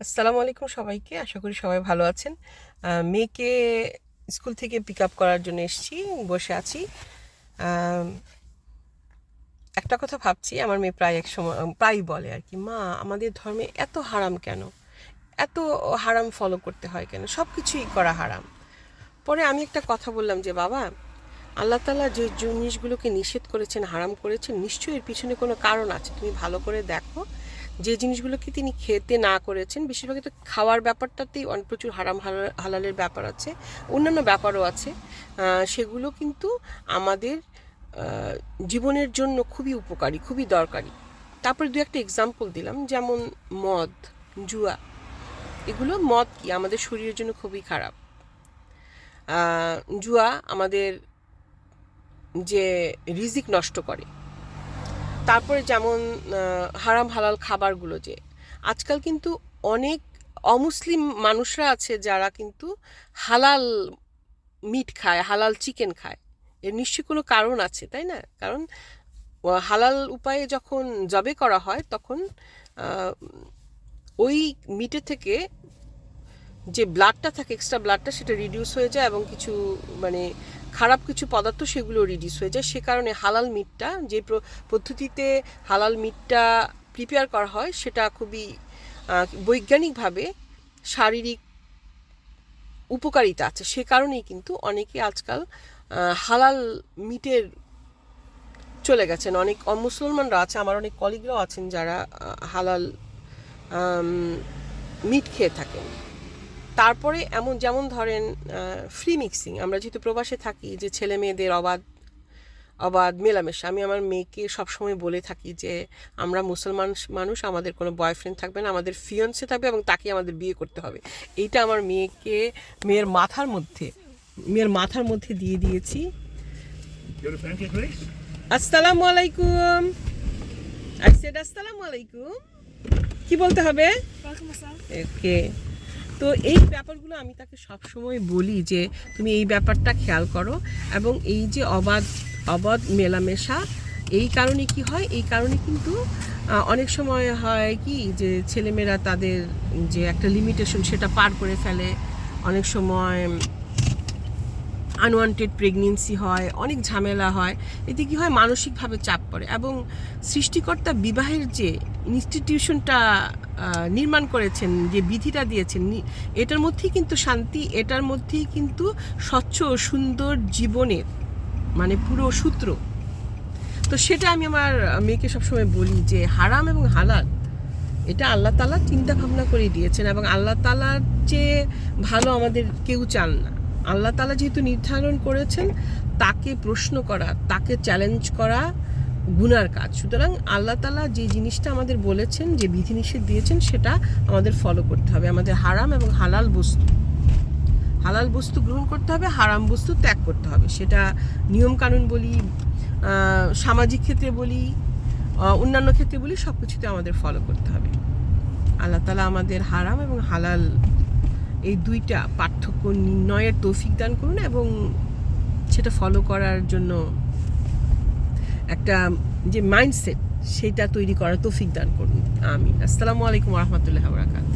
আসসালামু আলাইকুম সবাইকে। আশা করি সবাই ভালো আছেন। মেয়েকে স্কুল থেকে পিক আপ করার জন্য এসেছি, বসে আছি। একটা কথা ভাবছি, আমার মেয়ে প্রায় এক সময় প্রায় বলে আর কি, মা, আমাদের ধর্মে এত হারাম কেন? এত হারাম ফলো করতে হয় কেন? সব কিছুই করা হারাম। পরে আমি একটা কথা বললাম যে, বাবা, আল্লাহ তালা যে জিনিসগুলোকে নিষেধ করেছেন, হারাম করেছেন, নিশ্চয়ই এর পিছনে কোনো কারণ আছে। তুমি ভালো করে দেখো যে জিনিসগুলোকে তিনি খেতে না করেছেন বেশিরভাগই তো খাওয়ার ব্যাপারটাতেই অনেক প্রচুর হারাম হালা- হালালের ব্যাপার আছে। অন্যান্য ব্যাপারও আছে। সেগুলো কিন্তু আমাদের জীবনের জন্য খুবই উপকারী, খুবই দরকারি। তারপরে দু একটা এক্সাম্পল দিলাম, যেমন মদ, জুয়া। এগুলো মদ কি? আমাদের শরীরের জন্য খুবই খারাপ। জুয়া আমাদের যে রিজিক নষ্ট করে। তারপরে যেমন হারাম হালাল খাবারগুলো যে, আজকাল কিন্তু অনেক অমুসলিম মানুষরা আছে যারা কিন্তু হালাল মিট খায়, হালাল চিকেন খায়। এর নিশ্চয়ই কোনো কারণ আছে, তাই না? কারণ হালাল উপায়ে যখন জবে করা হয়, তখন ওই মিটে থেকে যে ব্লাডটা থাকে, এক্সট্রা ব্লাডটা সেটা রিডিউস হয়ে যায় এবং কিছু মানে খারাপ কিছু পদার্থ সেগুলো রিডিউস হয়ে যায়। সে কারণে হালাল মিটটা যে পদ্ধতিতে হালাল মিটটা প্রিপেয়ার করা হয়, সেটা খুবই বৈজ্ঞানিকভাবে শারীরিক উপকারিতা আছে। সে কারণেই কিন্তু অনেকে আজকাল হালাল মিটের চলে গেছেন। অনেক মুসলমানরা আছে, আমার অনেক কলিগরাও আছেন যারা হালাল মিট খেয়ে থাকেন। তারপরে এমন যেমন ধরেন ফ্রি মিক্সিং আমরা যেহেতু প্রবাসে থাকি যে ছেলে মেয়েদের অবাধ অবাধ মেলামেশা আমি আমার মেয়েকে সবসময় বলে থাকি যে আমরা মুসলমান মানুষ আমাদের কোনো বয়ফ্রেন্ড থাকবে না আমাদের ফিয়ন্সে থাকবে এবং তাকে আমাদের বিয়ে করতে হবে। এইটা আমার মেয়েকে মেয়ের মাথার মধ্যে মেয়ের মাথার মধ্যে দিয়ে দিয়েছি? আসসালামু আলাইকুম। আই সেড আসসালামু আলাইকুম। কি বলতে হবে? ওকে তো এই ব্যাপারগুলো আমি তাকে সবসময় বলি যে, তুমি এই ব্যাপারটা খেয়াল করো। এবং এই যে অবাধ অবাধ মেলামেশা, এই কারণে কি হয়? এই কারণে কিন্তু অনেক সময় হয় কি যে, ছেলেমেয়েরা তাদের যে একটা লিমিটেশন সেটা পার করে ফেলে। অনেক সময় আনওয়ান্টেড প্রেগনেন্সি হয়, অনেক ঝামেলা হয়, এতে কি হয় মানসিকভাবে চাপ পড়ে এবং সৃষ্টিকর্তা বিবাহের যে ইনস্টিটিউশনটা নির্মাণ করেছেন, যে বিধিটা দিয়েছেন এটার মধ্যেই কিন্তু শান্তি, এটার মধ্যেই কিন্তু স্বচ্ছ ও সুন্দর জীবনের মানে পুরো সূত্র। তো সেটা আমি আমার মেয়েকে সবসময় বলি যে হারাম এবং হালাল, এটা আল্লাহ তালা চিন্তা ভাবনা করে দিয়েছেন এবং আল্লাহ তালার চেয়ে ভালো আমাদের কেউ চান না। আল্লাহ তালা যেহেতু নির্ধারণ করেছেন, তাকে প্রশ্ন করা, তাকে চ্যালেঞ্জ করা গুনার কাজ। সুতরাং আল্লাহ তালা যে জিনিসটা আমাদের বলেছেন, যে বিধিনিষেধ দিয়েছেন, সেটা আমাদের ফলো করতে হবে। আমাদের হারাম এবং হালাল বস্তু। হালাল বস্তু গ্রহণ করতে হবে, হারাম বস্তু ত্যাগ করতে হবে। সেটা নিয়ম কানুন বলি সামাজিক ক্ষেত্রে বলি অন্যান্য ক্ষেত্রে বলি সব কিছুতে আমাদের ফলো করতে হবে। আল্লাহ তালা আমাদের হারাম এবং হালাল এই দুইটা পার্থক্য নির্ণয়ের তৌফিক দান করুন এবং সেটা ফলো করার জন্য একটা যে মাইন্ডসেট সেটা তৈরি করার তৌফিক দান করুন। আমি আসসালামু আলাইকুম রহমতুল্লাহ বরাকাত